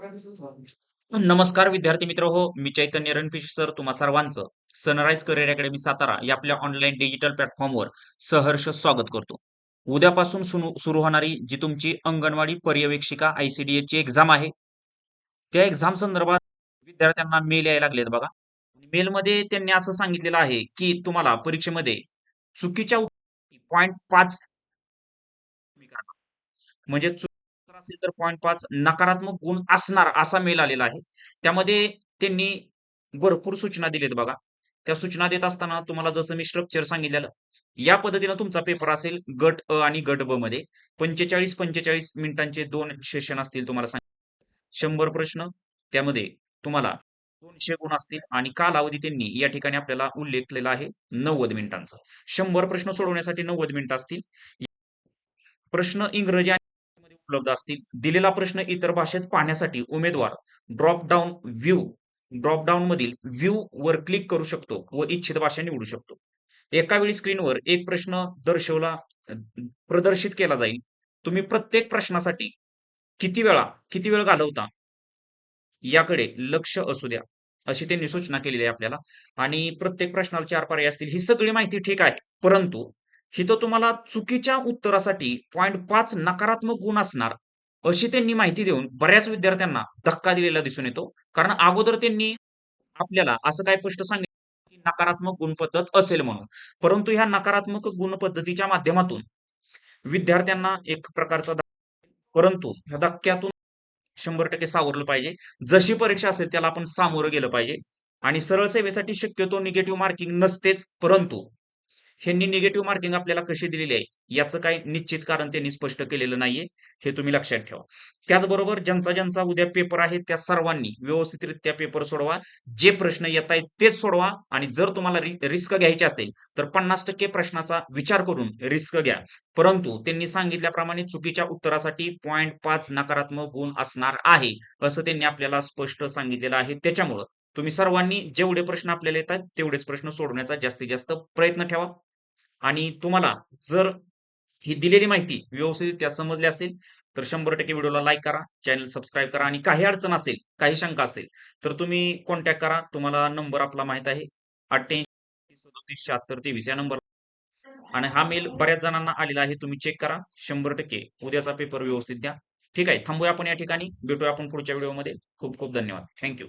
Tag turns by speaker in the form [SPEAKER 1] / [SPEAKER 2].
[SPEAKER 1] नमस्कार विद्यार्थी मित्र हो मी चैतन्य रणपीश सर तुम्हा सर्वांचं. सनराइज करिअर अकॅडमी सातारा या आपल्या ऑनलाईन डिजिटल प्लॅटफॉर्मवर सहर्ष स्वागत करतो. उद्यापासून सुरू सुरू होणारी जी तुमची अंगणवाडी पर्यवेक्षिका आयसीडीए ची एक्झाम आहे त्या एक्झाम संदर्भात विद्यार्थ्यांना मेल यायला लागलेत बघा. मेलमध्ये त्यांनी असं सांगितलेलं आहे की तुम्हाला परीक्षेमध्ये चुकीच्या पॉईंट पाच म्हणजे असेल तर पॉईंट पाच नकारात्मक गुण असणार असा मेल आलेला आहे. त्यामध्ये त्यांनी भरपूर सूचना दिलेत बघा. त्या सूचना देत असताना तुम्हाला जसं मी स्ट्रक्चर सांगितलेलं या पद्धतीनं तुमचा पेपर असेल गट अ आणि गट ब मध्ये. पंचेचाळीस पंचेचाळीस मिनिटांचे दोन सेशन असतील तुम्हाला सांग शंभर प्रश्न त्यामध्ये तुम्हाला दोनशे गुण असतील आणि कालावधी त्यांनी या ठिकाणी आपल्याला उल्लेख केलेला आहे नव्वद मिनिटांचा. शंभर प्रश्न सोडवण्यासाठी नव्वद मिनिटं असतील. प्रश्न इंग्रजी आणि उपलब्ध असतील. दिलेला प्रश्न इतर भाषेत पाहण्यासाठी उमेदवार drop down view drop down मधील व्ह्यू वर क्लिक करू शकतो व इच्छित भाषा निवडू शकतो. एका वेळी स्क्रीनवर एक प्रश्न दर्शवला प्रदर्शित केला जाईल. तुम्ही प्रत्येक प्रश्नासाठी किती वेळा किती वेळ घालवता याकडे लक्ष असू द्या अशी त्यांनी सूचना केलेली आहे आपल्याला. आणि प्रत्येक प्रश्नाला चार पर्याय असतील ही सगळी माहिती ठीक आहे. परंतु हिथं तुम्हाला चुकीच्या उत्तरासाठी पॉईंट पाच नकारात्मक गुण असणार अशी त्यांनी माहिती देऊन बऱ्याच विद्यार्थ्यांना धक्का दिलेला दिसून येतो. कारण अगोदर त्यांनी आपल्याला असं काय स्पष्ट सांगितलं की नकारात्मक गुण पद्धत असेल म्हणून. परंतु ह्या नकारात्मक गुण पद्धतीच्या माध्यमातून विद्यार्थ्यांना एक प्रकारचा परंतु ह्या धक्क्यातून शंभर टक्के सावरलं पाहिजे. जशी परीक्षा असेल त्याला आपण सामोरं गेलं पाहिजे. आणि सरळ सेवेसाठी शक्यतो निगेटिव्ह मार्किंग नसतेच परंतु ह्यांनी निगेटिव्ह मार्किंग आपल्याला कशी दिलेली आहे? याचं काही निश्चित कारण त्यांनी स्पष्ट केलेलं नाहीये. हे तुम्ही लक्षात ठेवा. त्याचबरोबर ज्यांचा ज्यांचा उद्या पेपर आहे त्या सर्वांनी व्यवस्थितरित्या पेपर सोडवा. जे प्रश्न येत आहेत तेच सोडवा. आणि जर तुम्हाला रिस्क घ्यायची असेल तर पन्नास टक्के प्रश्नाचा विचार करून रिस्क घ्या. परंतु त्यांनी सांगितल्याप्रमाणे चुकीच्या उत्तरासाठी पॉईंट पाच नकारात्मक गुण असणार आहे असं त्यांनी आपल्याला स्पष्ट सांगितलेलं आहे. त्याच्यामुळं तुम्ही सर्वांनी जेवढे प्रश्न आपल्याला येतात तेवढेच प्रश्न सोडवण्याचा जास्तीत जास्त प्रयत्न ठेवा. आणि तुम्हाला जर ही दिलेली माहिती व्यवस्थितरित्या समजली असेल तर शंभर टक्के व्हिडिओला लाईक करा चॅनल सबस्क्राईब करा आणि काही अडचण असेल काही शंका असेल तर तुम्ही कॉन्टॅक्ट करा. तुम्हाला नंबर आपला माहीत आहे अठ्ठ्याऐंशी सदोतीस शहात्तर तेवीस या नंबर आणि हा मेल बऱ्याच जणांना आलेला आहे तुम्ही चेक करा. शंभर टक्के उद्याचा पेपर व्यवस्थित द्या. ठीक आहे थांबूया आपण या ठिकाणी. भेटूया आपण पुढच्या व्हिडिओमध्ये खूप खूप धन्यवाद. थँक्यू